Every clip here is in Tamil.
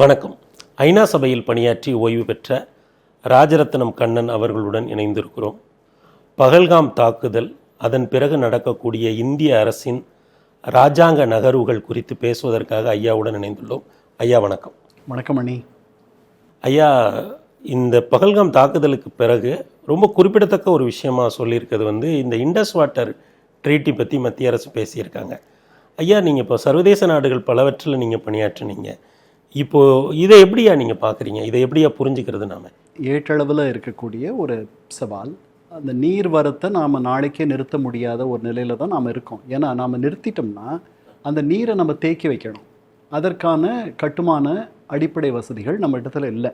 வணக்கம். ஐநா சபையில் பணியாற்றி ஓய்வு பெற்ற ராஜரத்னம் கண்ணன் அவர்களுடன் இணைந்திருக்கிறோம். பகல்காம் தாக்குதல் அதன் பிறகு நடக்கக்கூடிய இந்திய அரசின் ராஜாங்க நகர்வுகள் குறித்து பேசுவதற்காக ஐயாவுடன் இணைந்துள்ளோம். ஐயா வணக்கம். வணக்கம் அண்ணி. ஐயா இந்த பகல்காம் தாக்குதலுக்கு பிறகு ரொம்ப குறிப்பிடத்தக்க ஒரு விஷயமா சொல்லியிருக்கிறது வந்து இந்த இண்டஸ் வாட்டர் ட்ரீட்டி பற்றி மத்திய அரசு பேசியிருக்காங்க. ஐயா நீங்கள் இப்போ சர்வதேச நாடுகள் பலவற்றில் நீங்கள் பணியாற்றுனீங்க. இப்போது இதை எப்படியா நீங்கள் பார்க்குறீங்க இதை எப்படியா புரிஞ்சுக்கிறது நாம? ஏற்றளவில் இருக்கக்கூடிய ஒரு சவால். அந்த நீர் வரத்தை நாம் நாளைக்கே நிறுத்த முடியாத ஒரு நிலையில் தான் நாம் இருக்கோம். ஏன்னா நாம் நிறுத்திட்டோம்னா அந்த நீரை நம்ம தேக்கி வைக்கணும். அதற்கான கட்டுமான அடிப்படை வசதிகள் நம்ம இடத்துல இல்லை.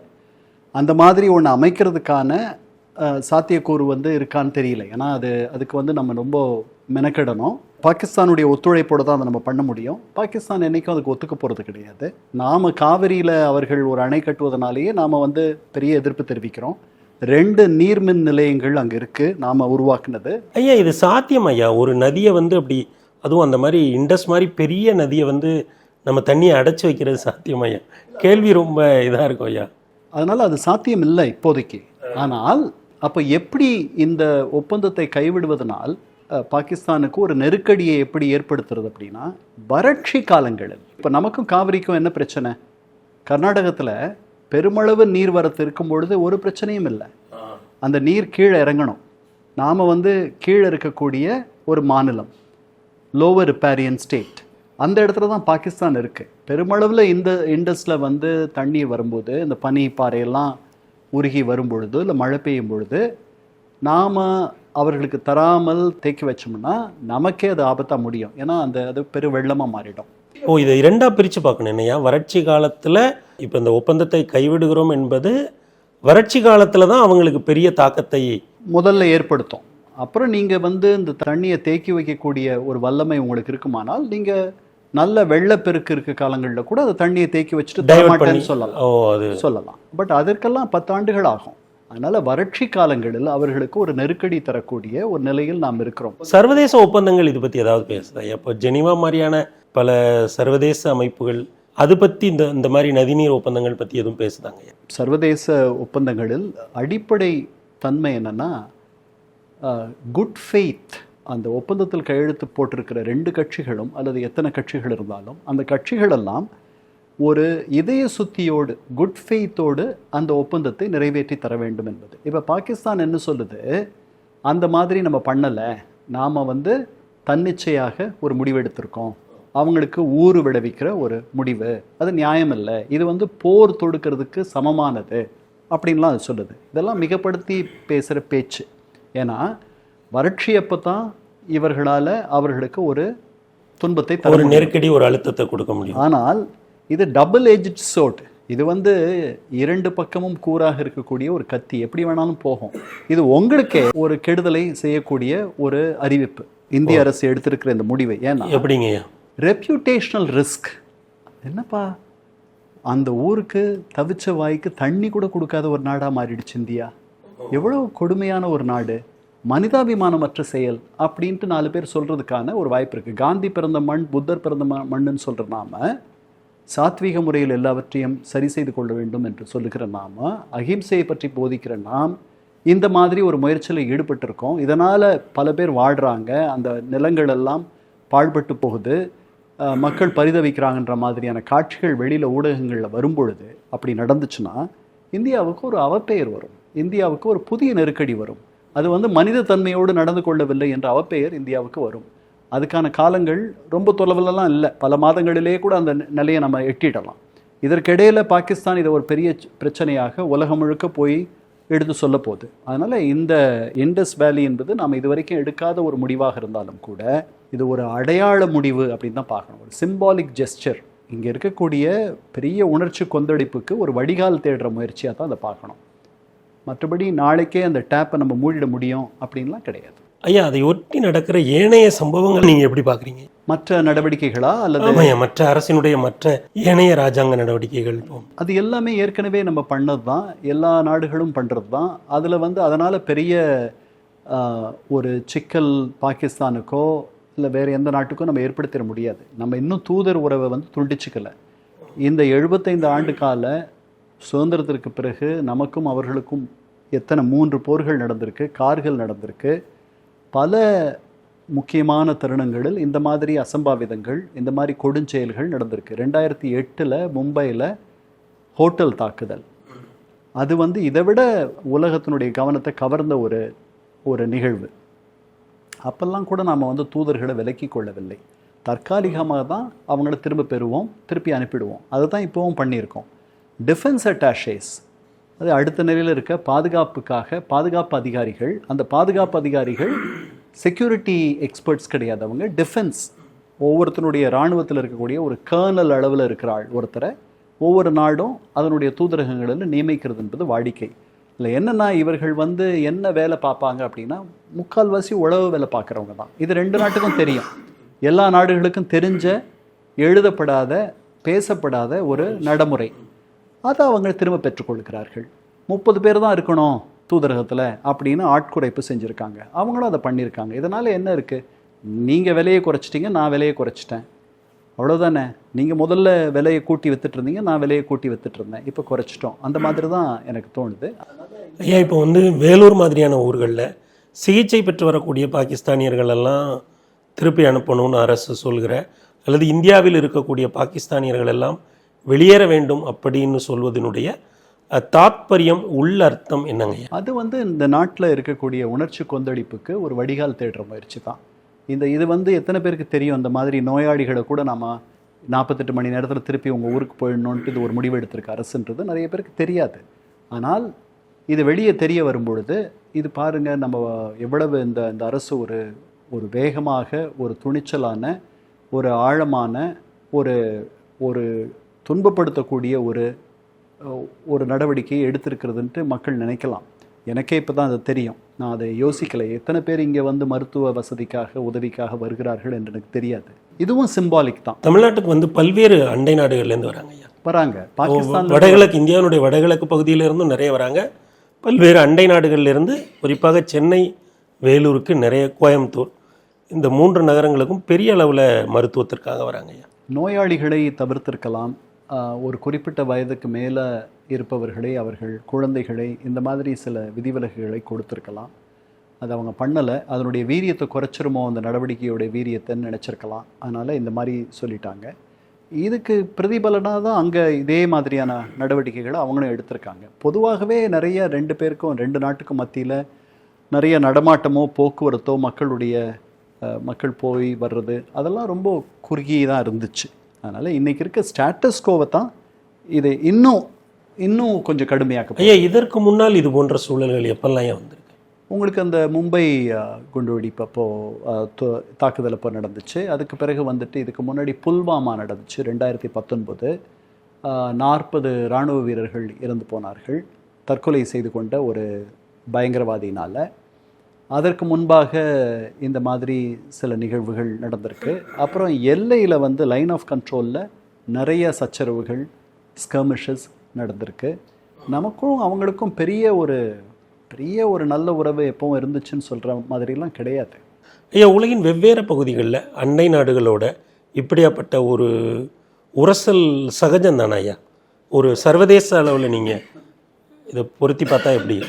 அந்த மாதிரி ஒன்று அமைக்கிறதுக்கான சாத்தியக்கூறு வந்து இருக்கான்னு தெரியல. ஏன்னா அது அதுக்கு வந்து நம்ம ரொம்ப மெனக்கிடணும். பாகிஸ்தானுடைய ஒத்துழைப்போடு தான் அதை நம்ம பண்ண முடியும். பாகிஸ்தான் என்னைக்கும் அதுக்கு ஒத்துக்க போகிறது கிடையாது. நாம் காவிரியில் அவர்கள் ஒரு அணை கட்டுவதனாலேயே நாம் வந்து பெரிய எதிர்ப்பு தெரிவிக்கிறோம். ரெண்டு நீர்மின் நிலையங்கள் அங்கே இருக்குது நாம் உருவாக்குனது. ஐயா இது சாத்தியம் ஐயா. ஒரு நதியை வந்து அப்படி அதுவும் அந்த மாதிரி இண்டஸ் மாதிரி பெரிய நதியை வந்து நம்ம தண்ணியை அடைச்சி வைக்கிறது சாத்தியம் ஐயா. கேள்வி ரொம்ப இதாக இருக்கும் ஐயா. அதனால் அது சாத்தியம் இல்லை இப்போதைக்கு. ஆனால் அப்போ எப்படி இந்த ஒப்பந்தத்தை கைவிடுவதனால் பாகிஸ்தானுக்கு ஒரு நெருக்கடியை எப்படி ஏற்படுத்துறது அப்படின்னா வறட்சி காலங்களில். இப்போ நமக்கும் காவிரிக்கும் என்ன பிரச்சனை? கர்நாடகத்தில் பெருமளவு நீர்வரத்து இருக்கும் பொழுது ஒரு பிரச்சனையும் இல்லை. அந்த நீர் கீழே இறங்கணும். நாம் வந்து கீழே இருக்கக்கூடிய ஒரு மாநிலம் லோவர் ரிப்பேரியன் ஸ்டேட் அந்த இடத்துல தான் பாகிஸ்தான் இருக்குது பெருமளவில் இந்த இண்டஸில் வந்து தண்ணி வரும்போது இந்த பனி பாறையெல்லாம் உருகி வரும் பொழுது இல்லை மழை பெய்யும் பொழுது நாம் அவர்களுக்கு தராமல் தேக்கி வச்சோம்னா நமக்கே அது ஆபத்தாக முடியும். ஏன்னா அந்த அது பெரு வெள்ளமாக மாறிடும். ஓ இதை இரண்டா பிரித்து பார்க்கணும் என்னையா? வறட்சி காலத்தில் இப்போ இந்த ஒப்பந்தத்தை கைவிடுகிறோம் என்பது வறட்சி காலத்தில் தான் அவங்களுக்கு பெரிய தாக்கத்தை முதல்ல ஏற்படுத்தும். அப்புறம் நீங்கள் வந்து இந்த தண்ணியை தேக்கி வைக்கக்கூடிய ஒரு வல்லமை உங்களுக்கு இருக்குமானால் நீங்கள் நல்ல வெள்ளப்பெருக்கு இருக்க காலங்களில் கூட அந்த தண்ணியை தேக்கி வச்சுட்டு சொல்லலாம். ஓ அது சொல்லலாம். பட் அதற்கெல்லாம் பத்தாண்டுகள் ஆகும். அதனால வறட்சி காலங்களில் அவர்களுக்கு ஒரு நெருக்கடி தரக்கூடிய ஒரு நிலையில் நாம் இருக்கிறோம். சர்வதேச ஒப்பந்தங்கள் இது பற்றி ஏதாவது பேசுதா? இப்போ ஜெனீவா மாதிரியான பல சர்வதேச அமைப்புகள் அது பற்றி இந்த இந்த மாதிரி நதிநீர் ஒப்பந்தங்கள் பற்றி எதுவும் பேசுதாங்க? சர்வதேச ஒப்பந்தங்களில் அடிப்படை தன்மை என்னன்னா குட் ஃபெய்த் அந்த ஒப்பந்தத்தில் கையெழுத்து போட்டிருக்கிற ரெண்டு கட்சிகளும் அல்லது எத்தனை கட்சிகள் இருந்தாலும் அந்த கட்சிகளெல்லாம் ஒரு இதய சுத்தியோடு குட் ஃபெய்த்தோடு அந்த ஒப்பந்தத்தை நிறைவேற்றி தர வேண்டும் என்பது. இப்போ பாகிஸ்தான் என்ன சொல்லுது? அந்த மாதிரி நம்ம பண்ணலை. நாம் வந்து தன்னிச்சையாக ஒரு முடிவெடுத்திருக்கோம் அவங்களுக்கு ஊறு விளைவிக்கிற ஒரு முடிவு. அது நியாயம் இல்லை. இது வந்து போர் தொடுக்கிறதுக்கு சமமானது அப்படின்லாம் அது சொல்லுது. இதெல்லாம் மிகப்படுத்தி பேசுகிற பேச்சு. ஏன்னா வறட்சி அப்போ தான் இவர்களால் அவர்களுக்கு ஒரு துன்பத்தை தர ஒரு நெருக்கடி ஒரு அழுத்தத்தை கொடுக்க முடியும். ஆனால் இது டபுள் ஏஜ்ட் சோட் இது வந்து இரண்டு பக்கமும் கூறாக இருக்கக்கூடிய ஒரு கத்தி. எப்படி வேணாலும் போகும். இது உங்களுக்கே ஒரு கெடுதலை செய்யக்கூடிய ஒரு அறிவிப்பு. இந்திய அரசு எடுத்திருக்கிற இந்த முடிவை. ஏன்னா எப்படிங்க? ரெப்யூட்டேஷனல் ரிஸ்க் என்னப்பா? அந்த ஊருக்கு தவிச்ச வாய்க்கு தண்ணி கூட கொடுக்காத ஒரு நாடாக மாறிடுச்சு இந்தியா. எவ்வளவு கொடுமையான ஒரு நாடு. மனிதாபிமானமற்ற செயல் அப்படின்ட்டு நாலு பேர் சொல்றதுக்கான ஒரு வாய்ப்பு இருக்கு. காந்தி பிறந்த மண் புத்தர் பிறந்த மண்ணுன்னு சொல்ற நாம சாத்வீக முறையில் எல்லாவற்றையும் சரி செய்து கொள்ள வேண்டும் என்று சொல்லுகிற நாம அகிம்சையை பற்றி போதிக்கிற நாம் இந்த மாதிரி ஒரு முயற்சியில் ஈடுபட்டிருக்கோம். இதனால் பல பேர் வாழ்கிறாங்க அந்த நிலங்கள் எல்லாம் பாழ்பட்டு போகுது. மக்கள் பரிதவிக்கிறாங்கன்ற மாதிரியான காட்சிகள் வெளியில் ஊடகங்களில் வரும்பொழுது அப்படி நடந்துச்சுன்னா இந்தியாவுக்கு ஒரு அவப்பெயர் வரும். இந்தியாவுக்கு ஒரு புதிய நெருக்கடி வரும். அது வந்து மனித தன்மையோடு நடந்து கொள்ளவில்லை என்ற அவப்பெயர் இந்தியாவுக்கு வரும். அதுக்கான காலங்கள் ரொம்ப தொலைவிலலாம் இல்லை. பல மாதங்களிலே கூட அந்த நிலையை நம்ம எட்டிடலாம். இதற்கிடையில் பாகிஸ்தான் இதை ஒரு பெரிய பிரச்சனையாக உலகம் முழுக்க போய் எடுத்து சொல்ல போகுது. அதனால் இந்த இண்டஸ் வேலி என்பது நாம் இதுவரைக்கும் எடுக்காத ஒரு முடிவாக இருந்தாலும் கூட இது ஒரு அடையாள முடிவு அப்படின்னு தான் பார்க்கணும். ஒரு சிம்பாலிக் ஜெஸ்டர் இங்கே இருக்கக்கூடிய பெரிய உணர்ச்சி கொந்தளிப்புக்கு ஒரு வடிகால் தேடுற முயற்சியாக தான் அதை பார்க்கணும். மற்றபடி நாளைக்கே அந்த டேப்பை நம்ம மூடிட முடியும் அப்படின்லாம் கிடையாது. ஐயா அதை ஒட்டி நடக்கிற ஏனைய சம்பவங்கள் நீங்கள் எப்படி பார்க்குறீங்க? மற்ற நடவடிக்கைகளா அல்லது மற்ற அரசினுடைய மற்ற ஏனைய ராஜாங்க நடவடிக்கைகள் அது எல்லாமே ஏற்கனவே நம்ம பண்ணது தான் எல்லா நாடுகளும் பண்ணுறது தான் அதில் வந்து அதனால் பெரிய ஒரு சிக்கல் பாகிஸ்தானுக்கோ இல்லை வேறு எந்த நாட்டுக்கோ நம்ம ஏற்படுத்திட முடியாது. நம்ம இன்னும் தூதர் உறவை வந்து துண்டிச்சுக்கல. இந்த எழுபத்தைந்து ஆண்டு கால சுதந்திரத்திற்கு பிறகு நமக்கும் அவர்களுக்கும் எத்தனை மூன்று போர்கள் நடந்திருக்கு கார்கள் நடந்திருக்கு பல முக்கியமான தருணங்களில் இந்த மாதிரி அசம்பாவிதங்கள் இந்த மாதிரி கொடுஞ்செயல்கள் நடந்திருக்கு. ரெண்டாயிரத்தி எட்டில் மும்பையில் ஹோட்டல் தாக்குதல். அது வந்து இதை விட உலகத்தினுடைய கவனத்தை கவர்ந்த ஒரு ஒரு நிகழ்வு. அப்பெல்லாம் கூட நாம் வந்து தூதர்களை விலக்கி கொள்ளவில்லை. தற்காலிகமாக தான் அவங்கள திரும்ப பெறுவோம் திருப்பி அனுப்பிடுவோம். அதை தான் இப்போவும் பண்ணியிருக்கோம். டிஃபென்ஸ் அட்டாஷேஸ் அது அடுத்த நிலையில் இருக்க பாதுகாப்புக்காக பாதுகாப்பு அதிகாரிகள் அந்த பாதுகாப்பு அதிகாரிகள் செக்யூரிட்டி எக்ஸ்பர்ட்ஸ் கிடையாது அவங்க டிஃபென்ஸ் ஒவ்வொருத்தனுடைய இராணுவத்தில் இருக்கக்கூடிய ஒரு கர்னல் அளவில் இருக்கிற ஆள் ஒருத்தரை ஒவ்வொரு நாடும் அதனுடைய தூதரகங்களில் நியமிக்கிறது என்பது வாடிக்கை. இல்லை என்னென்னா இவர்கள் வந்து என்ன வேலை பார்ப்பாங்க அப்படின்னா முக்கால்வாசி உழவு வேலை பார்க்குறவங்க தான். இது ரெண்டு நாட்டுக்கும் தெரியும். எல்லா நாடுகளுக்கும் தெரிஞ்ச எழுதப்படாத பேசப்படாத ஒரு நடைமுறை. அதை அவங்க திரும்ப பெற்றுக்கொள்கிறார்கள். முப்பது பேர் தான் இருக்கணும் தூதரகத்தில் அப்படின்னு ஆட்குறைப்பு செஞ்சுருக்காங்க. அவங்களும் அதை பண்ணியிருக்காங்க இதனால் என்ன இருக்குது நீங்கள் விலையை குறைச்சிட்டிங்க நான் விலையை குறைச்சிட்டேன். அவ்வளோதானே நீங்கள் முதல்ல விலையை கூட்டி வித்துட்டு இருந்தீங்க நான் விலையை கூட்டி வித்துட்டு இருந்தேன். இப்போ குறைச்சிட்டோம். அந்த மாதிரி தான் எனக்கு தோணுது. ஐயா இப்போ வந்து வேலூர் மாதிரியான ஊர்களில் சிகிச்சை பெற்று வரக்கூடிய பாகிஸ்தானியர்கள் எல்லாம் திருப்பி அனுப்பணும்னு அரசு சொல்கிற அல்லது இந்தியாவில் இருக்கக்கூடிய பாகிஸ்தானியர்கள் எல்லாம் வெளியேற வேண்டும் அப்படின்னு சொல்வதனுடைய தாத்பரியம் உள்ளர்த்தம் என்னங்க அது வந்து இந்த நாட்டில் இருக்கக்கூடிய உணர்ச்சி கொந்தளிப்புக்கு ஒரு வடிகால் தேடுற முயற்சி தான். இந்த இது வந்து எத்தனை பேருக்கு தெரியும்? இந்த மாதிரி நோயாளிகளை கூட நம்ம நாற்பத்தெட்டு மணி நேரத்தில் திருப்பி உங்கள் ஊருக்கு போயிடணுன்ட்டு இது ஒரு முடிவு எடுத்திருக்கு அரசுன்றது நிறைய பேருக்கு தெரியாது. ஆனால் இது வெளியே தெரிய வரும்பொழுது இது பாருங்க நம்ம எவ்வளவு இந்த இந்த அரசு ஒரு ஒரு வேகமாக ஒரு துணிச்சலான ஒரு ஆழமான ஒரு ஒரு துன்பப்படுத்தக்கூடிய ஒரு ஒரு நடவடிக்கையை எடுத்திருக்கிறதுன்ட்டு மக்கள் நினைக்கலாம். எனக்கே இப்போ தான் அது தெரியும். நான் அதை யோசிக்கலை. எத்தனை பேர் இங்கே வந்து மருத்துவ வசதிக்காக உதவிக்காக வருகிறார்கள் என்று எனக்கு தெரியாது. இதுவும் சிம்பாலிக் தான். தமிழ்நாட்டுக்கு வந்து பல்வேறு அண்டை நாடுகள்லேருந்து வராங்க ஐயா. வராங்க. பாகிஸ்தான் வடகிழக்கு இந்தியாவுடைய வடகிழக்கு பகுதியில இருந்தும் நிறைய வராங்க. பல்வேறு அண்டை நாடுகள்ல இருந்து குறிப்பாக சென்னை வேலூருக்கு நிறைய கோயம்புத்தூர் இந்த மூன்று நகரங்களுக்கும் பெரிய அளவில் மருத்துவத்திற்காக வராங்க ஐயா. நோயாளிகளை தவிர்த்திருக்கலாம். ஒரு குறிப்பிட்ட வயதுக்கு மேலே இருப்பவர்களே அவர்கள் குழந்தைகளை இந்த மாதிரி சில விதிவிலக்குகளை கொடுத்துருக்கலாம். அது அவங்க பண்ணலை. அதனுடைய வீரியத்தை குறைச்சிருமோ அந்த நடவடிக்கையோட வீரியத்தைன்னு நினச்சிருக்கலாம். அதனால் இந்த மாதிரி சொல்லிட்டாங்க. இதுக்கு பிரதிபலனாக தான் அங்கே இதே மாதிரியான நடவடிக்கைகளை அவங்களும் எடுத்திருக்காங்க. பொதுவாகவே நிறைய ரெண்டு பேருக்கும் ரெண்டு நாட்டுக்கும் மத்தியில் நிறைய நடமாட்டமோ போக்குவரத்தோ மக்களுடைய மக்கள் போய் வர்றது அதெல்லாம் ரொம்ப குறுகியதாக இருந்துச்சு. அதனால் இன்றைக்கி இருக்க ஸ்டேட்டஸ்கோவை தான் இது இன்னும் இன்னும் கொஞ்சம் கடுமையாக்க ஐயா இதற்கு முன்னால் இது போன்ற சூழல்கள் எப்பெல்லாம் ஏன் வந்திருக்கு? உங்களுக்கு அந்த மும்பை குண்டுவெடிப்பு அப்போ அஹ், து- தாக்குதல் அப்போ நடந்துச்சு. அதுக்கு பிறகு வந்துட்டு இதுக்கு முன்னாடி புல்வாமா நடந்துச்சு. ரெண்டாயிரத்தி பத்தொன்பது நாற்பது இராணுவ வீரர்கள் இறந்து போனார்கள். தற்கொலை செய்து கொண்ட ஒரு பயங்கரவாதியினால். அதற்கு முன்பாக இந்த மாதிரி சில நிகழ்வுகள் நடந்திருக்கு. அப்புறம் எல்லையில் வந்து லைன் ஆஃப் கண்ட்ரோலில் நிறைய சச்சரவுகள் ஸ்கர்மிஷஸ் நடந்திருக்கு. நமக்கும் அவங்களுக்கும் பெரிய ஒரு பெரிய ஒரு நல்ல உறவு எப்பவும் இருந்துச்சுன்னு சொல்கிற மாதிரிலாம் கிடையாது. ஐயா உலகின் வெவ்வேறு பகுதிகளில் அண்டை நாடுகளோட இப்படியாப்பட்ட ஒரு உரசல் சகஜம் தானே ஐயா? ஒரு சர்வதேச அளவில் நீங்கள் இதை பொருத்தி பார்த்தா எப்படி?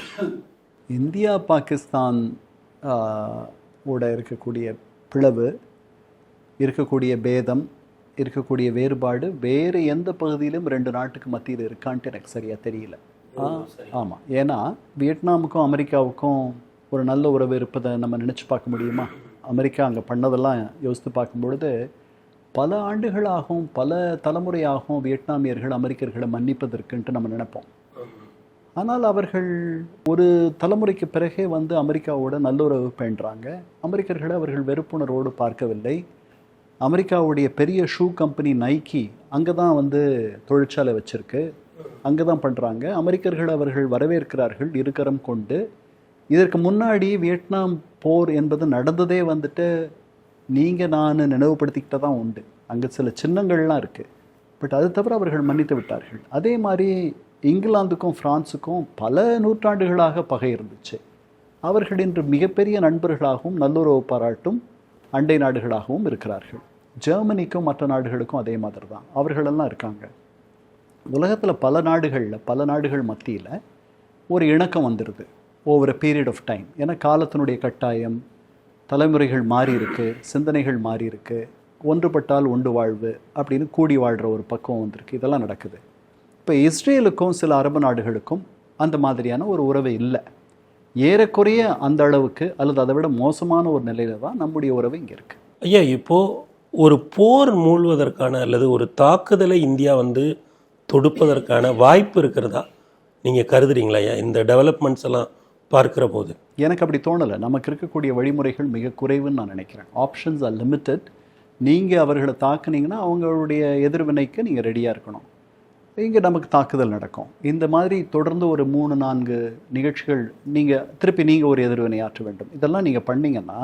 இந்தியா பாகிஸ்தான் ஓட இருக்கக்கூடிய பிளவு இருக்கக்கூடிய பேதம் இருக்கக்கூடிய வேறுபாடு வேறு எந்த பகுதியிலும் ரெண்டு நாட்டுக்கு மத்தியில் இருக்கான்ட்டு எனக்கு சரியாக தெரியல. ஆமாம் ஏன்னா வியட்நாமுக்கும் அமெரிக்காவுக்கும் ஒரு நல்ல உறவு இருப்பதை நம்ம நினச்சி பார்க்க முடியுமா? அமெரிக்கா அங்கே பண்ணதெல்லாம் யோசித்து பார்க்கும்பொழுது பல ஆண்டுகளாகும் பல தலைமுறையாகும் வியட்நாமியர்கள் அமெரிக்கர்களை மன்னிப்பதற்குன்ட்டு நம்ம நினைப்போம். ஆனால் அவர்கள் ஒரு தலைமுறைக்கு பிறகே வந்து அமெரிக்காவோட நல்லுறவு பேண்டுறாங்க அமெரிக்கர்களை அவர்கள் வெறுப்புணர்வோடு பார்க்கவில்லை. அமெரிக்காவுடைய பெரிய ஷூ கம்பெனி நைக்கி அங்கே தான் வந்து தொழிற்சாலை வச்சுருக்கு. அங்கே தான் பண்ணுறாங்க அமெரிக்கர்கள் அவர்கள் வரவேற்கிறார்கள் இருக்கரம் கொண்டு. இதற்கு முன்னாடி வியட்நாம் போர் என்பது நடந்ததே வந்துட்டு நீங்கள் நான் நினைவுபடுத்திக்கிட்ட தான் உண்டு. அங்கே சில சின்னங்கள்லாம் இருக்குது பட் அது தவிர அவர்கள் மன்னித்து விட்டார்கள். அதே மாதிரி இங்கிலாந்துக்கும் ஃப்ரான்ஸுக்கும் பல நூற்றாண்டுகளாக பகை இருந்துச்சு. அவர்கள் இன்று மிகப்பெரிய நண்பர்களாகவும் நல்லுறவு பாராட்டும் அண்டை நாடுகளாகவும் இருக்கிறார்கள். ஜெர்மனிக்கும் மற்ற நாடுகளுக்கும் அதே மாதிரி தான் அவர்களெல்லாம் இருக்காங்க. உலகத்தில் பல நாடுகளில் பல நாடுகள் மத்தியில் ஒரு இணக்கம் வந்துடுது ஓவர் பீரியட் ஆஃப் டைம் ஏன்னா காலத்தினுடைய கட்டாயம் தலைமுறைகள் மாறி இருக்கு சிந்தனைகள் மாறி இருக்கு ஒன்றுபட்டால் ஒன்று வாழ்வு அப்படின்னு கூடி வாழ்கிற ஒரு பக்குவம் வந்திருக்கு. இதெல்லாம் நடக்குது. இப்போ இஸ்ரேலுக்கும் சில அரபு நாடுகளுக்கும் அந்த மாதிரியான ஒரு உறவு இல்லை. ஏறக்குறைய அந்த அளவுக்கு அல்லது அதை விட மோசமான ஒரு நிலையில தான் நம்முடைய உறவு இங்கே இருக்கு. ஐயா இப்போ ஒரு போர் மூழ்வதற்கான அல்லது ஒரு தாக்குதலை இந்தியா வந்து தொடுப்பதற்கான வாய்ப்பு இருக்கிறதா? நீங்கள் கருதுறீங்களா ஐயா? இந்த டெவலப்மெண்ட்ஸ் எல்லாம் பார்க்கிற போது. எனக்கு அப்படி தோணலை. நமக்கு இருக்கக்கூடிய வழிமுறைகள் மிக குறைவுன்னு நான் நினைக்கிறேன். ஆப்ஷன்ஸ் ஆர் லிமிட்டட் நீங்கள் அவர்களை தாக்குனீங்கன்னா அவங்களுடைய எதிர்வினைக்கு நீங்கள் ரெடியாக இருக்கணும். இங்கே நமக்கு தாக்குதல் நடக்கும். இந்த மாதிரி தொடர்ந்து ஒரு மூணு நான்கு நிகழ்ச்சிகள் நீங்கள் திருப்பி நீங்கள் ஒரு எதிர்வினை ஆற்ற வேண்டும். இதெல்லாம் நீங்கள் பண்ணிங்கன்னா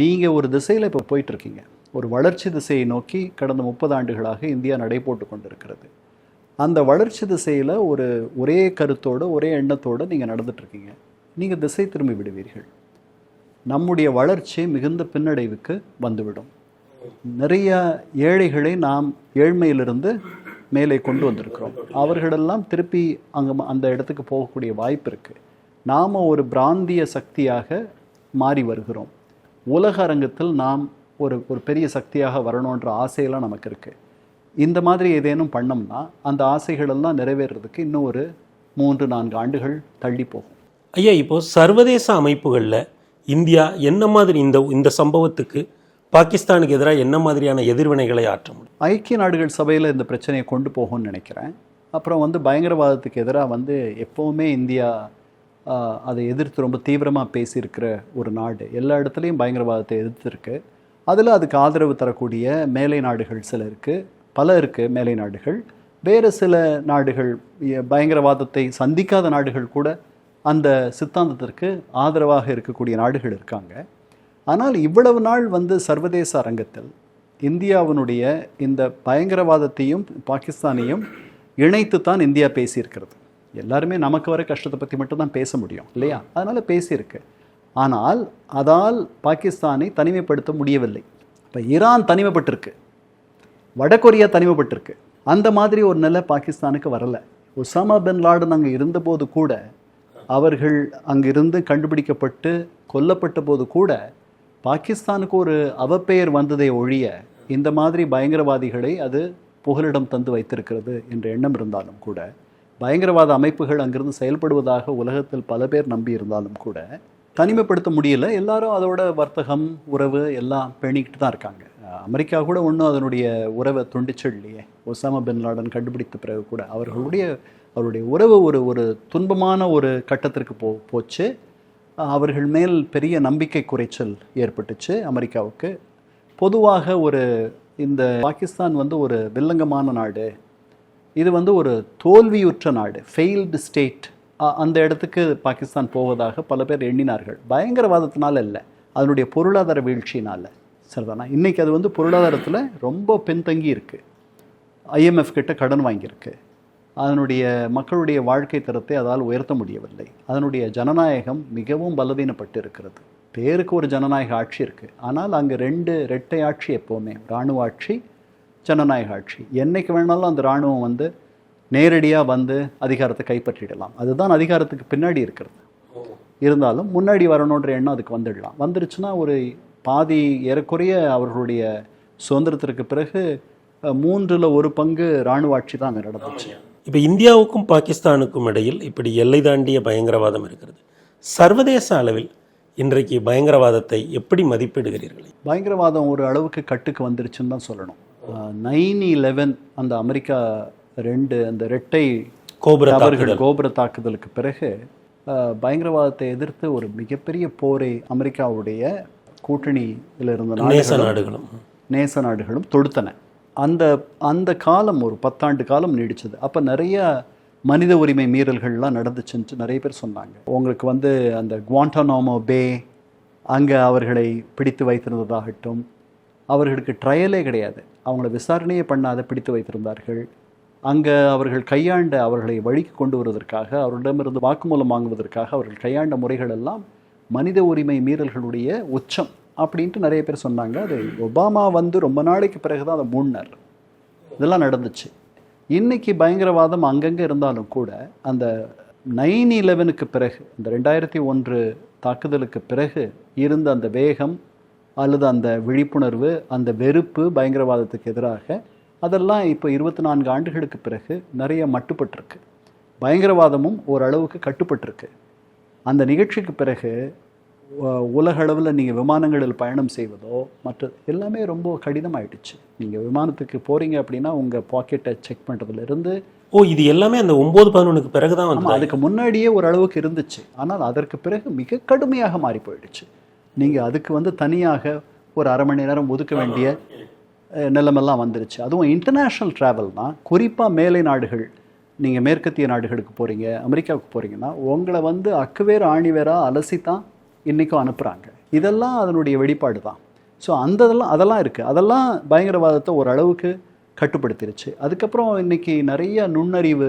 நீங்கள் ஒரு திசையில் இப்போ போயிட்டுருக்கீங்க. ஒரு வளர்ச்சி திசையை நோக்கி கடந்த முப்பது ஆண்டுகளாக இந்தியா நடைபோட்டு கொண்டிருக்கிறது. அந்த வளர்ச்சி திசையில் ஒரு ஒரே கருத்தோடு ஒரே எண்ணத்தோடு நீங்கள் நடந்துட்டுருக்கீங்க. நீங்கள் திசை திரும்பி விடுவீர்கள். நம்முடைய வளர்ச்சி மிகுந்த பின்னடைவுக்கு வந்துவிடும். நிறைய ஏழைகளை நாம் ஏழ்மையிலிருந்து மேலே கொண்டு வந்திருக்கிறோம். அவர்களெல்லாம் திருப்பி அங்கே அந்த இடத்துக்கு போகக்கூடிய வாய்ப்பு இருக்குது நாம் ஒரு பிராந்திய சக்தியாக மாறி வருகிறோம். உலக அரங்கத்தில் நாம் ஒரு ஒரு பெரிய சக்தியாக வரணுன்ற ஆசையெல்லாம் நமக்கு இருக்குது இந்த மாதிரி ஏதேனும் பண்ணோம்னா அந்த ஆசைகளெல்லாம் நிறைவேறதுக்கு இன்னும் ஒரு மூன்று நான்கு ஆண்டுகள் தள்ளி போகும். ஐயா இப்போது சர்வதேச அமைப்புகளில் இந்தியா என்ன மாதிரி இந்த இந்த சம்பவத்துக்கு பாகிஸ்தானுக்கு எதிராக என்ன மாதிரியான எதிர்வினைகளை ஆற்ற முடியும்? ஐக்கிய நாடுகள் சபையில் இந்த பிரச்சனையை கொண்டு போகும்னு நினைக்கிறேன். அப்புறம் வந்து பயங்கரவாதத்துக்கு எதிராக வந்து எப்போவுமே இந்தியா அதை எதிர்த்து ரொம்ப தீவிரமாக பேசியிருக்கிற ஒரு நாடு. எல்லா இடத்துலையும் பயங்கரவாதத்தை எதிர்த்துருக்கு. அதில் அதுக்கு ஆதரவு தரக்கூடிய மேலை நாடுகள் சில இருக்குது பல இருக்குது மேலை நாடுகள். வேறு சில நாடுகள் பயங்கரவாதத்தை சந்திக்காத நாடுகள் கூட அந்த சித்தாந்தத்திற்கு ஆதரவாக இருக்கக்கூடிய நாடுகள் இருக்காங்க. ஆனால் இவ்வளவு நாள் வந்து சர்வதேச அரங்கத்தில் இந்தியாவினுடைய இந்த பயங்கரவாதத்தையும் பாகிஸ்தானையும் இணைத்து தான் இந்தியா பேசியிருக்கிறது. எல்லாருமே நமக்கு வர கஷ்டத்தை பற்றி மட்டும்தான் பேச முடியும் இல்லையா? அதனால் பேசியிருக்கு. ஆனால் அதால் பாகிஸ்தானை தனிமைப்படுத்த முடியவில்லை. இப்போ ஈரான் தனிமைப்பட்டிருக்கு. வடகொரியா தனிமைப்பட்டிருக்கு. அந்த மாதிரி ஒரு நிலை பாகிஸ்தானுக்கு வரல. ஒசாமா பின் லாடன் அங்கே இருந்தபோது கூட அவர்கள் அங்கிருந்து கண்டுபிடிக்கப்பட்டு கொல்லப்பட்ட போது கூட பாகிஸ்தானுக்கு ஒரு அவப்பெயர் வந்ததை ஒழிய இந்த மாதிரி பயங்கரவாதிகளை அது புகலிடம் தந்து வைத்திருக்கிறது என்ற எண்ணம் இருந்தாலும் கூட பயங்கரவாத அமைப்புகள் அங்கிருந்து செயல்படுவதாக உலகத்தில் பல பேர் நம்பி இருந்தாலும் கூட தனிமைப்படுத்த முடியல. எல்லாரும் அதோட வர்த்தகம் உறவு எல்லாம் பேணிக்கிட்டு தான் இருக்காங்க. அமெரிக்கா கூட ஒன்றும் அதனுடைய உறவை துண்டிச்சு இல்லையே ஒசாமா பின் லாடன் கண்டுபிடித்த பிறகு கூட அவர்களுடைய அவருடைய உறவு ஒரு ஒரு துன்பமான ஒரு கட்டத்திற்கு போ போச்சு. அவர்கள் மேல் பெரிய நம்பிக்கை குறைச்சல் ஏற்பட்டுச்சு. அமெரிக்காவுக்கு பொதுவாக ஒரு இந்த பாகிஸ்தான் வந்து ஒரு வில்லங்கமான நாடு. இது வந்து ஒரு தோல்வியுற்ற நாடு ஃபெயில்டு ஸ்டேட் அந்த இடத்துக்கு பாகிஸ்தான் போவதாக பல பேர் எண்ணினார்கள். பயங்கரவாதத்தினால இல்லை அதனுடைய பொருளாதார வீழ்ச்சினால் சரிதானா? இன்றைக்கி அது வந்து பொருளாதாரத்தில் ரொம்ப பின்தங்கி இருக்குது ஐஎம்எஃப் கிட்ட கடன் வாங்கியிருக்கு. அதனுடைய மக்களுடைய வாழ்க்கை தரத்தை அதால் உயர்த்த முடியவில்லை. அதனுடைய ஜனநாயகம் மிகவும் பலவீனப்பட்டு இருக்கிறது பேருக்கு ஒரு ஜனநாயக ஆட்சி இருக்குது ஆனால் அங்கே ரெண்டு ரெட்டை ஆட்சி எப்போவுமே. இராணுவ ஆட்சி ஜனநாயக ஆட்சி. என்றைக்கு வேணாலும் அந்த இராணுவம் வந்து நேரடியாக வந்து அதிகாரத்தை கைப்பற்றிடலாம். அதுதான் அதிகாரத்துக்கு பின்னாடி இருக்கிறது. இருந்தாலும் முன்னாடி வரணுன்ற எண்ணம் அதுக்கு வந்துடலாம். வந்துருச்சுன்னா ஒரு பாதி ஏறக்குறைய அவர்களுடைய சுதந்திரத்திற்கு பிறகு மூன்றில் ஒரு பங்கு இராணுவ ஆட்சி தான் அங்கே நடந்துச்சு. இப்போ இந்தியாவுக்கும் பாகிஸ்தானுக்கும் இடையில் இப்படி எல்லை தாண்டிய பயங்கரவாதம் இருக்கிறது. சர்வதேச அளவில் இன்றைக்கு பயங்கரவாதத்தை எப்படி மதிப்பிடுகிறீர்கள்? பயங்கரவாதம் ஒரு அளவுக்கு கட்டுக்கு வந்துருச்சுன்னு தான் சொல்லணும். நைன் லெவன் அந்த அமெரிக்கா ரெண்டு அந்த ரெட்டை கோபுர அவர்கள் கோபுர தாக்குதலுக்கு பிறகு பயங்கரவாதத்தை எதிர்த்து ஒரு மிகப்பெரிய போரை அமெரிக்காவுடைய கூட்டணியில் இருந்த நேச நாடுகளும். நேச நாடுகளும் தொடுத்தன. அந்த அந்த காலம் ஒரு பத்தாண்டு காலம் நீடிச்சது. அப்போ நிறைய மனித உரிமை மீறல்கள்லாம் நடந்துச்சுன்ட்டு நிறைய பேர் சொன்னாங்க. உங்களுக்கு வந்து அந்த குவாண்டனாமோ பே அங்கே அவர்களை பிடித்து வைத்திருந்ததாகட்டும் அவர்களுக்கு ட்ரையலே கிடையாது. அவங்கள விசாரணையே பண்ணாத பிடித்து வைத்திருந்தார்கள். அங்கே அவர்கள் கையாண்ட அவர்களை வழிக்கு கொண்டு வருவதற்காக அவர்களிடமிருந்து வாக்குமூலம் வாங்குவதற்காக அவர்கள் கையாண்ட முறைகள் எல்லாம் மனித உரிமை மீறல்களுடைய உச்சம். அப்படின்ட்டு நிறைய பேர் சொன்னாங்க. அது ஒபாமா வந்து ரொம்ப நாளைக்கு பிறகு தான் அதை மூடினார். இதெல்லாம் நடந்துச்சு. இன்னைக்கு பயங்கரவாதம் அங்கங்கே இருந்தாலும் கூட அந்த நைன் இலெவனுக்கு பிறகு இந்த ரெண்டாயிரத்தி ஒன்று தாக்குதலுக்கு பிறகு இருந்த அந்த வேகம் அல்லது அந்த விழிப்புணர்வு அந்த வெறுப்பு பயங்கரவாதத்துக்கு எதிராக அதெல்லாம் இப்போ இருபத்தி நான்கு ஆண்டுகளுக்கு பிறகு நிறைய மட்டுப்பட்டிருக்கு. பயங்கரவாதமும் ஓரளவுக்கு கட்டுப்பட்டிருக்கு. அந்த நிகழ்ச்சிக்கு பிறகு உலக அளவில் நீங்கள் விமானங்களில் பயணம் செய்வதோ மற்ற எல்லாமே ரொம்ப கடினமாயிடுச்சு. நீங்கள் விமானத்துக்கு போகிறீங்க அப்படின்னா உங்கள் பாக்கெட்டை செக் பண்ணுறதுலேருந்து ஓ இது எல்லாமே அந்த ஒன்பது பதினொன்றுக்கு பிறகு தான் வந்து அதுக்கு முன்னாடியே ஓரளவுக்கு இருந்துச்சு. ஆனால் அதற்கு பிறகு மிக கடுமையாக மாறி போயிடுச்சு நீங்கள் அதுக்கு வந்து தனியாக ஒரு அரை மணி நேரம் ஒதுக்க வேண்டிய நிலைமெல்லாம் வந்துருச்சு. அதுவும் இன்டர்நேஷ்னல் ட்ராவல்னா குறிப்பாக மேலை நாடுகள் நீங்கள் மேற்கத்திய நாடுகளுக்கு போகிறீங்க அமெரிக்காவுக்கு போகிறீங்கன்னா உங்களை வந்து அக்குவேர் ஆணிவேராக அலசி தான் இன்றைக்கும் அனுப்புகிறாங்க இதெல்லாம் அதனுடைய வெளிப்பாடு தான் ஸோ அந்த இதெல்லாம் அதெல்லாம் இருக்குது அதெல்லாம் பயங்கரவாதத்தை ஓரளவுக்கு கட்டுப்படுத்திருச்சு. அதுக்கப்புறம் இன்றைக்கி நிறைய நுண்ணறிவு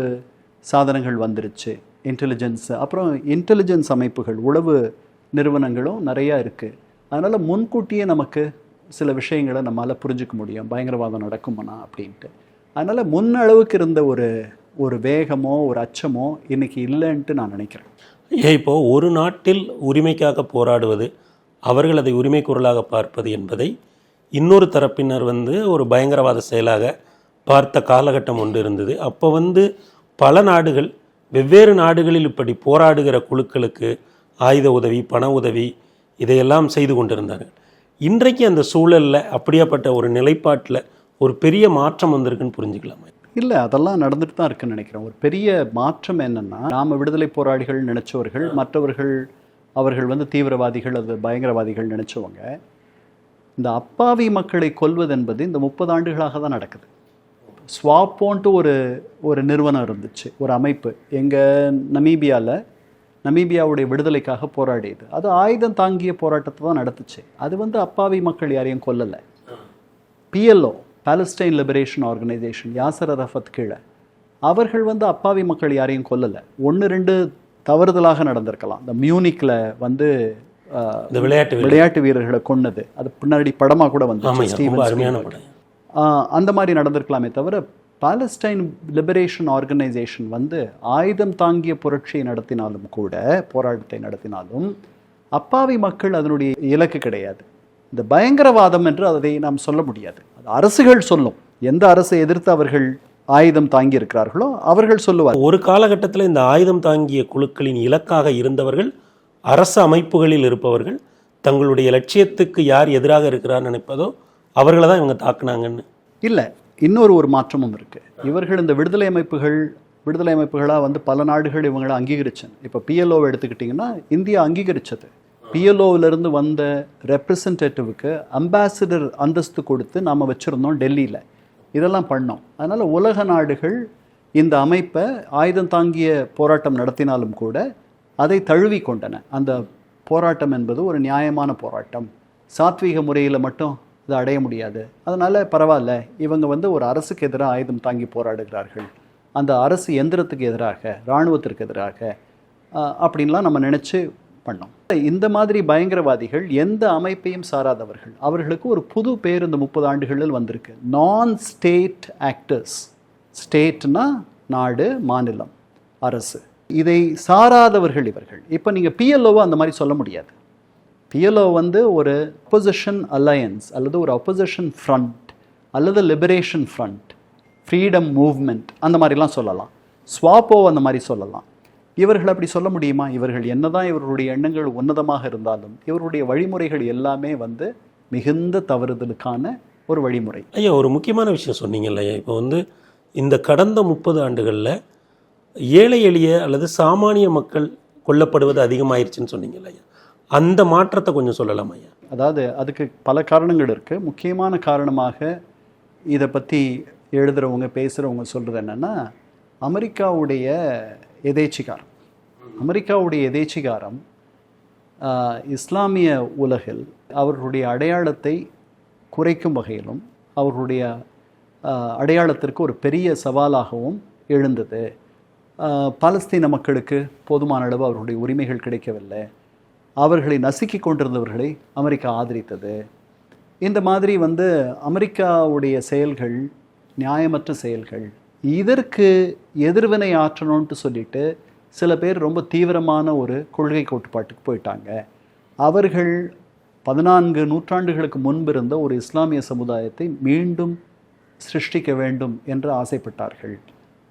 சாதனங்கள் வந்துருச்சு. இன்டெலிஜென்ஸ் அப்புறம் இன்டெலிஜென்ஸ் அமைப்புகள் உளவு நிறுவனங்களும் நிறையா இருக்குது அதனால் முன்கூட்டியே நமக்கு சில விஷயங்களை நம்மளால் புரிஞ்சுக்க முடியும். பயங்கரவாதம் நடக்குமானா அப்படின்ட்டு. அதனால் முன்னளவுக்கு இருந்த ஒரு ஒரு வேகமோ ஒரு அச்சமோ இன்றைக்கி இல்லைன்ட்டு நான் நினைக்கிறேன். ஏன் இப்போது ஒரு நாட்டில் உரிமைக்காக போராடுவது அவர்கள் அதை உரிமை குரலாக பார்ப்பது என்பதை இன்னொரு தரப்பினர் வந்து ஒரு பயங்கரவாத செயலாக பார்த்த காலகட்டம் ஒன்று இருந்தது. அப்போ வந்து பல நாடுகள் வெவ்வேறு நாடுகளில் இப்படி போராடுகிற குழுக்களுக்கு ஆயுத உதவி பண உதவி இதையெல்லாம் செய்து கொண்டிருந்தார்கள். இன்றைக்கு அந்த சூழலில் அப்படியாப்பட்ட ஒரு நிலைப்பாட்டில் ஒரு பெரிய மாற்றம் வந்திருக்குன்னு புரிஞ்சுக்கலாமா? இல்லை அதெல்லாம் நடந்துட்டு தான் இருக்குன்னு நினைக்கிறேன். ஒரு பெரிய மாற்றம் என்னன்னா நாம விடுதலை போராளிகள் நினைச்சவர்கள் மற்றவர்கள் அவர்கள் வந்து தீவிரவாதிகள் அது பயங்கரவாதிகள் நினைச்சவங்க இந்த அப்பாவி மக்களை கொல்வது என்பது இந்த முப்பது ஆண்டுகளாக தான் நடக்குது. ஸ்வாப்போன்ட்டு ஒரு ஒரு நிறுவனம் இருந்துச்சு ஒரு அமைப்பு. எங்கள் நமீபியாவில் நமீபியாவுடைய விடுதலைக்காக போராடியது. அது ஆயுதம் தாங்கிய போராட்டத்தை தான் நடத்துச்சு. அது வந்து அப்பாவி மக்கள் யாரையும் கொல்லலை. PLO Palestine Liberation Organization Yasser Arafat கீழே. அவர்கள் வந்து அப்பாவி மக்கள் யாரையும் கொல்லலை. ஒன்று ரெண்டு தவறுதலாக நடந்திருக்கலாம். இந்த மியூனிக்கில் வந்து இந்த விளையாட்டு. விளையாட்டு வீரர்களை கொன்னது. அது பின்னாடி படமாக கூட வந்து அந்த மாதிரி நடந்திருக்கலாமே தவிர பாலஸ்டைன் லிபரேஷன் ஆர்கனைசேஷன் வந்து ஆயுதம் தாங்கிய புரட்சியை நடத்தினாலும் கூட போராட்டத்தை நடத்தினாலும் அப்பாவி மக்கள் அதனுடைய இலக்கு கிடையாது. இந்த பயங்கரவாதம் என்று அதை நாம் சொல்ல முடியாது. அது அரசுகள் சொல்லும். எந்த அரசை எதிர்த்து அவர்கள் ஆயுதம் தாங்கி இருக்கிறார்களோ அவர்கள் சொல்லுவார். ஒரு காலகட்டத்தில் இந்த ஆயுதம் தாங்கிய குழுக்களின் இலக்காக இருந்தவர்கள் அரசு அமைப்புகளில் இருப்பவர்கள் தங்களுடைய லட்சியத்துக்கு யார் எதிராக இருக்கிறார் நினைப்பதோ அவர்களை தான் இவங்க தாக்குனாங்கன்னு. இல்லை இன்னொரு ஒரு மாற்றமும் இருக்கு. இவர்கள் இந்த விடுதலை அமைப்புகள் விடுதலை அமைப்புகளாக வந்து பல நாடுகள் இவங்களை அங்கீகரிச்சன். இப்போ பிஎல்ஓவை எடுத்துக்கிட்டிங்கன்னா இந்தியா அங்கீகரிச்சது. பிஎல்ஓவிலிருந்து வந்த ரெப்ரசன்டேட்டிவ்க்கு அம்பாசிடர் அந்தஸ்து கொடுத்து நாம் வச்சுருந்தோம் டெல்லியில். இதெல்லாம் பண்ணோம். அதனால் உலக நாடுகள் இந்த அமைப்பை ஆயுதம் தாங்கிய போராட்டம் நடத்தினாலும் கூட அதை தழுவி கொண்டன. அந்த போராட்டம் என்பது ஒரு நியாயமான போராட்டம். சாத்வீக முறையில் மட்டும் இதை அடைய முடியாது. அதனால் பரவாயில்ல இவங்க வந்து ஒரு அரசுக்கு எதிராக ஆயுதம் தாங்கி போராடுகிறார்கள். அந்த அரசு எந்திரத்துக்கு எதிராக இராணுவத்திற்கு எதிராக அப்படின்லாம் நம்ம நினச்சி பண்ணோம். இந்த மாதிரி பயங்கரவாதிகள் எந்த அமைப்பையும் சாராதவர்கள். அவர்களுக்கு ஒரு புது பேர் இந்த முப்பது ஆண்டுகளில் வந்திருக்கு. நான் ஸ்டேட் ஆக்டர்ஸ் ஸ்டேட்னா நாடு மாநிலம் அரசு. இதை சாராதவர்கள் இவர்கள். இப்போ நீங்கள் பிஎல்ஓவை அந்த மாதிரி சொல்ல முடியாது. பிஎல்ஓ வந்து ஒரு அப்போசிஷன் அலையன்ஸ் அல்லது ஒரு அப்போசிஷன் ஃப்ரண்ட் அல்லது லிபரேஷன் ஃப்ரண்ட் ஃப்ரீடம் மூவ்மெண்ட் அந்த மாதிரிலாம் சொல்லலாம். ஸ்வாப்போ அந்த மாதிரி சொல்லலாம். இவர்கள் அப்படி சொல்ல முடியுமா? இவர்கள் என்னதான் இவர்களுடைய எண்ணங்கள் உன்னதமாக இருந்தாலும் இவருடைய வழிமுறைகள் எல்லாமே வந்து மிகுந்த தவறுதலுக்கான ஒரு வழிமுறை. ஐயா ஒரு முக்கியமான விஷயம் சொன்னீங்கல்ல ஐயா. இப்போ வந்து இந்த கடந்த முப்பது ஆண்டுகளில் ஏழை எளிய அல்லது சாமானிய மக்கள் கொல்லப்படுவது அதிகமாயிருச்சுன்னு சொன்னீங்கல்ல ஐயா. அந்த மாற்றத்தை கொஞ்சம் சொல்லலாம் ஐயா? அதாவது அதுக்கு பல காரணங்கள் இருக்குது முக்கியமான காரணமாக இதை பற்றி எழுதுகிறவங்க பேசுகிறவங்க சொல்கிறது என்னென்னா அமெரிக்காவுடைய எதேச்சிகாரம். அமெரிக்காவுடைய எதேச்சிகாரம் இஸ்லாமிய உலகில் அவர்களுடைய அடையாளத்தை குறைக்கும் வகையிலும் அவர்களுடைய அடையாளத்திற்கு ஒரு பெரிய சவாலாகவும் எழுந்தது. பாலஸ்தீன மக்களுக்கு போதுமான அளவு அவர்களுடைய உரிமைகள் கிடைக்கவில்லை. அவர்களை நசுக்கி கொண்டிருந்தவர்களை அமெரிக்கா ஆதரித்தது. இந்த மாதிரி வந்து அமெரிக்காவுடைய செயல்கள் நியாயமற்ற செயல்கள் இதற்கு எதிர்வினை ஆற்றணும்ட்டு சொல்லிட்டு சில பேர் ரொம்ப தீவிரமான ஒரு கொள்கை கோட்பாட்டுக்கு போயிட்டாங்க. அவர்கள் பதினான்கு நூற்றாண்டுகளுக்கு முன்பிருந்த ஒரு இஸ்லாமிய சமுதாயத்தை மீண்டும் சிருஷ்டிக்க வேண்டும் என்று ஆசைப்பட்டார்கள்.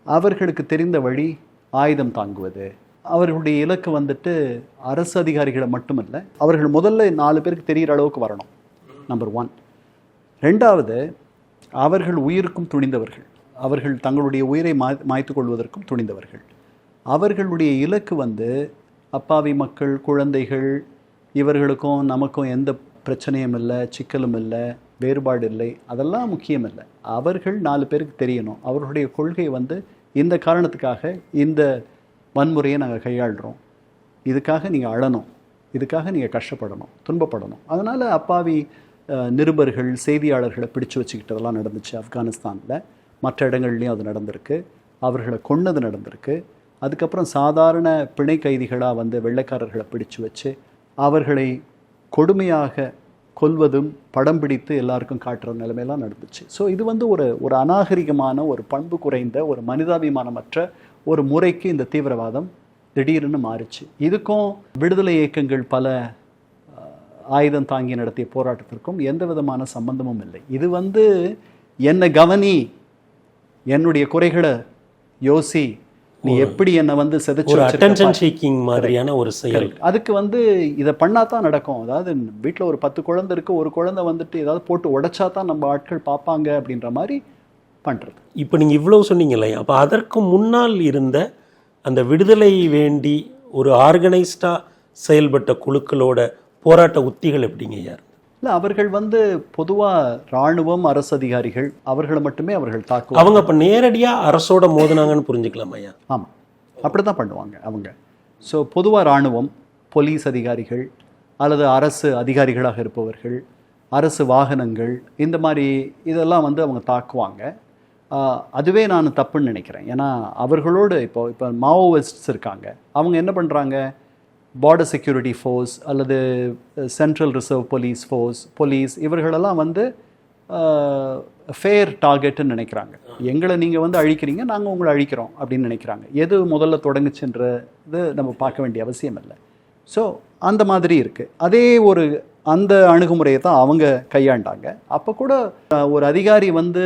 அவர்களுக்கு தெரிந்த வழி ஆயுதம் தாங்குவது. அவர்களுடைய இலக்கு வந்துட்டு அரசு அதிகாரிகளை மட்டுமல்ல அவர்கள் முதல்ல நாலு பேருக்கு தெரிகிற அளவுக்கு வரணும் நம்பர் ஒன் ரெண்டாவது அவர்கள் உயிருக்கும் துணிந்தவர்கள். அவர்கள் தங்களுடைய உயிரை மா மாய்த்து கொள்வதற்கும் துணிந்தவர்கள். அவர்களுடைய இலக்கு வந்து அப்பாவி மக்கள் குழந்தைகள் இவர்களுக்கும் நமக்கும் எந்த பிரச்சனையும் இல்லை சிக்கலும் இல்லை வேறுபாடு இல்லை அதெல்லாம் முக்கியம் இல்லை. அவர்கள் நாலு பேருக்கு தெரியணும். அவர்களுடைய கொள்கை வந்து இந்த காரணத்துக்காக இந்த வன்முறையை நாங்கள் கையாளுறோம். இதுக்காக நீங்கள் அழணும். இதுக்காக நீங்கள் கஷ்டப்படணும் துன்பப்படணும். அதனால் அப்பாவி நிருபர்கள் செய்தியாளர்களை பிடிச்சு வச்சுக்கிட்டதெல்லாம் நடந்துச்சு ஆப்கானிஸ்தானில். மற்ற இடங்கள்லையும் அது நடந்திருக்கு. அவர்களை கொன்னது நடந்திருக்கு. அதுக்கப்புறம் சாதாரண பிணை கைதிகளாக வந்து வெள்ளைக்காரர்களை பிடிச்சு வச்சு அவர்களை கொடுமையாக கொல்வதும் படம் பிடித்து எல்லாருக்கும் காட்டுற நிலைமையெல்லாம் நடந்துச்சு. ஸோ இது வந்து ஒரு ஒரு அநாகரிகமான ஒரு பண்பு குறைந்த ஒரு மனிதாபிமானமற்ற ஒரு முறைக்கு இந்த தீவிரவாதம் திடீர்னு மாறுச்சு. இதுக்கும் விடுதலை இயக்கங்கள் பல ஆயுதம் தாங்கி நடத்திய போராட்டத்திற்கும் எந்த விதமான சம்பந்தமும் இல்லை. இது வந்து என்னை கவனி என்னுடைய குறைகளை யோசி நீ எப்படி என்னை வந்து செதைச்சு அட்டென்ஷன் சீக்கிங் மாதிரியான ஒரு செயல். அதுக்கு வந்து இதை பண்ணா தான் நடக்கும். அதாவது வீட்டில் ஒரு பத்து குழந்தை இருக்கு ஒரு குழந்தை வந்துட்டு ஏதாவது போட்டு உடைச்சா தான் நம்ம ஆட்கள் பார்ப்பாங்க அப்படின்ற மாதிரி பண்றது. இப்போ நீங்கள் இவ்வளவு சொன்னீங்க இல்லையா அப்போ அதற்கு முன்னால் இருந்த அந்த விடுதலை வேண்டி ஒரு ஆர்கனைஸ்டாக செயல்பட்ட குழுக்களோட போராட்ட உத்திகள் எப்படிங்க ஐயா? இல்லை அவர்கள் வந்து பொதுவா இராணுவம் அரசு அதிகாரிகள் அவர்களை மட்டுமே அவர்கள் தாக்குவாங்க. அவங்க அப்போ நேரடியாக அரசோட மோதினாங்கன்னு புரிஞ்சுக்கலாம் ஐயா? ஆமாம் அப்படி தான் பண்ணுவாங்க அவங்க. ஸோ பொதுவாக இராணுவம் போலீஸ் அதிகாரிகள் அல்லது அரசு அதிகாரிகளாக இருப்பவர்கள் அரசு வாகனங்கள் இந்த மாதிரி இதெல்லாம் வந்து அவங்க தாக்குவாங்க. அதுவே நான் தப்புன்னு நினைக்கிறேன். ஏன்னா அவர்களோடு இப்போ இப்போ மாவோயிஸ்ட்ஸ் இருக்காங்க. அவங்க என்ன பண்ணுறாங்க பார்டர் செக்யூரிட்டி ஃபோர்ஸ் அல்லது central reserve police force police இவர்களெல்லாம் வந்து uh, ஃபேர் டார்கெட்டுன்னு நினைக்கிறாங்க. எங்களை நீங்கள் வந்து அழிக்கிறீங்க நாங்கள் உங்களை அழிக்கிறோம் அப்படின்னு நினைக்கிறாங்க. எது முதல்ல தொடங்குச்சுன்ற இது நம்ம பார்க்க வேண்டிய அவசியம் இல்லை. ஸோ அந்த மாதிரி இருக்குது அதே ஒரு அந்த அணுகுமுறையை தான் அவங்க கையாண்டாங்க. அப்போ கூட uh, ஒரு அதிகாரி வந்து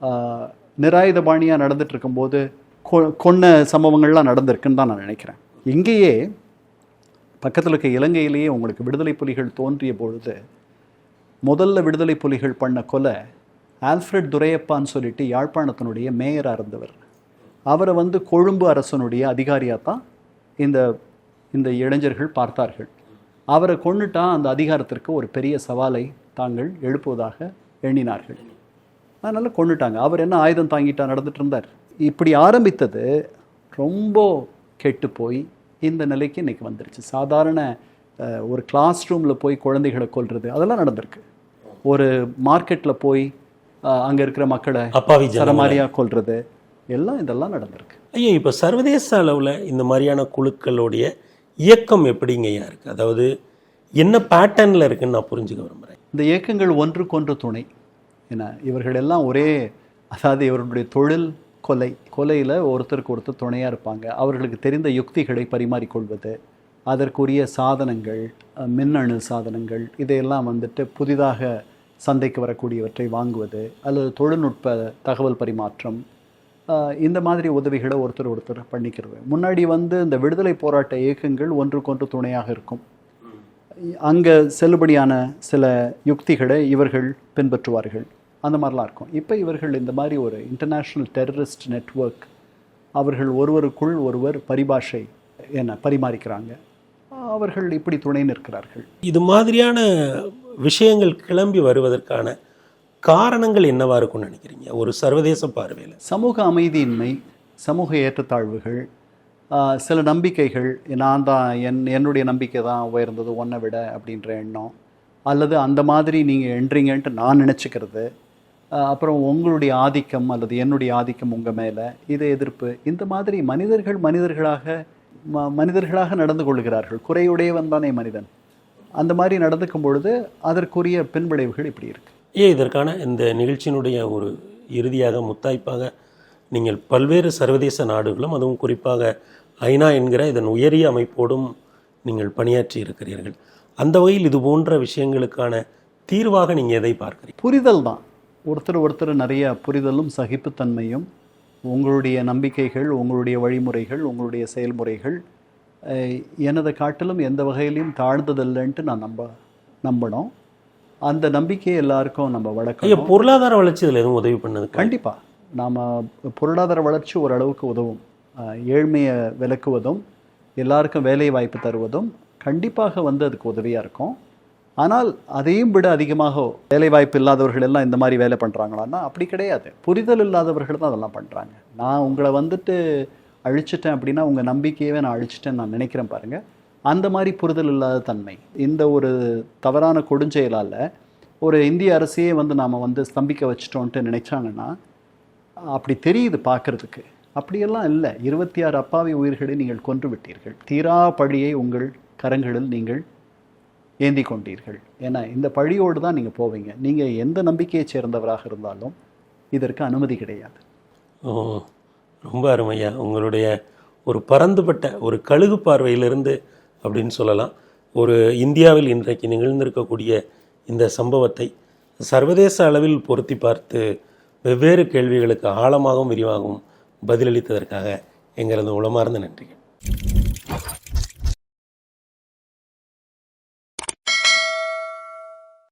uh, நிராயுதபாணியாக நடந்துட்டு இருக்கும்போது கொ- கொன்ன சம்பவங்கள்லாம் நடந்திருக்குன்னு தான் நான் நினைக்கிறேன். இங்கேயே பக்கத்தில் இருக்க இலங்கையிலேயே உங்களுக்கு விடுதலை புலிகள் தோன்றிய பொழுது முதல்ல விடுதலை புலிகள் பண்ண கொலை ஆல்ஃப்ரெட் துரையப்பான்னு சொல்லிட்டு யாழ்ப்பாணத்தினுடைய மேயராக இருந்தவர். அவரை வந்து கொழும்பு அரசனுடைய அதிகாரியாக தான் இந்த இந்த இளைஞர்கள் பார்த்தார்கள். அவரை கொன்னுட்டா அந்த அதிகாரத்திற்கு ஒரு பெரிய சவாலை தாங்கள் எழுப்புவதாக எண்ணினார்கள். அதனால் கொன்னுட்டாங்க. அவர் என்ன ஆயுதம் தாங்கிட்டா நடந்துட்டு இருந்தார். இப்படி ஆரம்பித்தது ரொம்ப கெட்டு போய் இந்த நிலைக்கு இன்னைக்கு வந்துருச்சு. சாதாரண ஒரு கிளாஸ் ரூமில் போய் குழந்தைகளை கொல்றது அதெல்லாம் நடந்திருக்கு. ஒரு மார்க்கெட்டில் போய் அங்கே இருக்கிற மக்களை அப்பாவி சரமாரியாக கொல்றது எல்லாம் இதெல்லாம் நடந்திருக்கு. ஐயா இப்போ சர்வதேச அளவில் இந்த மாதிரியான குழுக்களுடைய இயக்கம் எப்படிங்க ஐயா இருக்குது அதாவது என்ன பேட்டர்னில் இருக்குன்னு நான் புரிஞ்சுக்க விரும்புகிறேன் இந்த இயக்கங்கள் ஒன்றுக்கொன்று துணை. என்ன இவர்கள் எல்லாம் ஒரே அதாவது இவர்களுடைய தொழில் கொலை கொலையில் ஒருத்தருக்கு ஒருத்தர் துணையாக இருப்பாங்க. அவர்களுக்கு தெரிந்த யுக்திகளை பரிமாறிக்கொள்வது அதற்குரிய சாதனங்கள் மின்னணு சாதனங்கள் இதையெல்லாம் வந்துட்டு புதிதாக சந்தைக்கு வரக்கூடியவற்றை வாங்குவது அல்லது தொழில்நுட்ப தகவல் பரிமாற்றம் இந்த மாதிரி உதவிகளை ஒருத்தர் ஒருத்தர் பண்ணிக்கிறது. முன்னாடி வந்து இந்த விடுதலை போராட்ட இயக்கங்கள் ஒன்றுக்கொன்று துணையாக இருக்கும். அங்கே செல்லுபடியான சில யுக்திகளை இவர்கள் பின்பற்றுவார்கள். அந்த மாதிரிலாம் இருக்கும். இப்போ இவர்கள் இந்த மாதிரி ஒரு இன்டர்நேஷ்னல் டெரரிஸ்ட் நெட்வொர்க் அவர்கள் ஒருவருக்குள் ஒருவர் பரிபாஷை என்ன பரிமாறிக்கிறாங்க. அவர்கள் இப்படி துணை நிற்கிறார்கள். இது மாதிரியான விஷயங்கள் கிளம்பி வருவதற்கான காரணங்கள் என்னவா இருக்கும்னு நினைக்கிறீங்க? ஒரு சர்வதேச பார்வையில். சமூக அமைதியின்மை சமூக ஏற்றத்தாழ்வுகள் சில நம்பிக்கைகள் நான் தான் என் என்னுடைய நம்பிக்கை தான் உயர்ந்தது ஒன்றை விட அப்படின்ற எண்ணம். அல்லது அந்த மாதிரி நீங்கள் என்றீங்கன்ட்டு நான் நினச்சிக்கிறது. அப்புறம் உங்களுடைய ஆதிக்கம் அல்லது என்னுடைய ஆதிக்கம் உங்கள் மேலே இது எதிர்ப்பு. இந்த மாதிரி மனிதர்கள் மனிதர்களாக ம மனிதர்களாக நடந்து கொள்கிறார்கள். குறையுடையவன் தானே மனிதன். அந்த மாதிரி நடந்துக்கும் பொழுது அதற்குரிய பின்விளைவுகள் இப்படி இருக்கு. ஏன் இதற்கான இந்த நிகழ்ச்சியினுடைய ஒரு இறுதியாக முத்தாய்ப்பாக நீங்கள் பல்வேறு சர்வதேச நாடுகளும் அதுவும் குறிப்பாக ஐநா என்கிற இதன் உயரிய அமைப்போடும் நீங்கள் பணியாற்றி இருக்கிறீர்கள். அந்த வகையில் இது போன்ற விஷயங்களுக்கான தீர்வாக நீங்கள் எதை பார்க்குறீங்க? புரிதல் தான். ஒருத்தர் ஒருத்தர் நிறைய புரிதலும் சகிப்புத்தன்மையும் உங்களுடைய நம்பிக்கைகள் உங்களுடைய வழிமுறைகள் உங்களுடைய செயல்முறைகள் எனதை காட்டிலும் எந்த வகையிலையும் தாழ்ந்ததில்லைன்ட்டு நான் நம்ப நம்பணும். அந்த நம்பிக்கையை எல்லாருக்கும் நம்ம வளர்க்கணும். பொருளாதார வளர்ச்சி இதில் எதுவும் உதவி பண்ணது கண்டிப்பா. நாம பொருளாதார வளர்ச்சி ஓரளவுக்கு உதவும். ஏழ்மையை விலக்குவதும் எல்லாருக்கும் வேலை வாய்ப்பு தருவதும் கண்டிப்பாக வந்து அதுக்கு உதவியா இருக்கும். ஆனால் அதையும் விட அதிகமாக வேலைவாய்ப்பு இல்லாதவர்கள் எல்லாம் இந்த மாதிரி வேலை பண்ணுறாங்களான்னா அப்படி கிடையாது. புரிதல் இல்லாதவர்கள் தான் அதெல்லாம் பண்ணுறாங்க நான் உங்களை வந்துட்டு அழிச்சிட்டேன் அப்படின்னா உங்கள் நம்பிக்கையவே நான் அழிச்சிட்டேன்னு நான் நினைக்கிறேன் பாருங்க. அந்த மாதிரி புரிதல் இல்லாத தன்மை. இந்த ஒரு தவறான கொடுஞ்செயலால் ஒரு இந்திய அரசையே வந்து நாம் வந்து ஸ்தம்பிக்க வச்சிட்டோன்ட்டு நினைச்சாங்கன்னா அப்படி தெரியுது பார்க்கறதுக்கு. அப்படியெல்லாம் இல்லை. இருபத்தி ஆறு அப்பாவி உயிர்களை நீங்கள் கொன்று விட்டீர்கள். தீரா பழியை உங்கள் கரங்களில் நீங்கள் ஏந்தி கொண்டீர்கள் ஏன்னா இந்த பழியோடு தான் நீங்கள் போவீங்க. நீங்கள் எந்த நம்பிக்கையை சேர்ந்தவராக இருந்தாலும் இதற்கு அனுமதி கிடையாது. ஓ ரொம்ப அருமையா. உங்களுடைய ஒரு பரந்துபட்ட ஒரு கழுகு பார்வையிலிருந்து அப்படின்னு சொல்லலாம். ஒரு இந்தியாவில் இன்றைக்கு நிகழ்ந்திருக்கக்கூடிய இந்த சம்பவத்தை சர்வதேச அளவில் பொருத்தி பார்த்து வெவ்வேறு கேள்விகளுக்கு ஆழமாகவும் விரிவாகவும் பதிலளித்ததற்காக எங்களது உளமார்ந்த நன்றிகள்.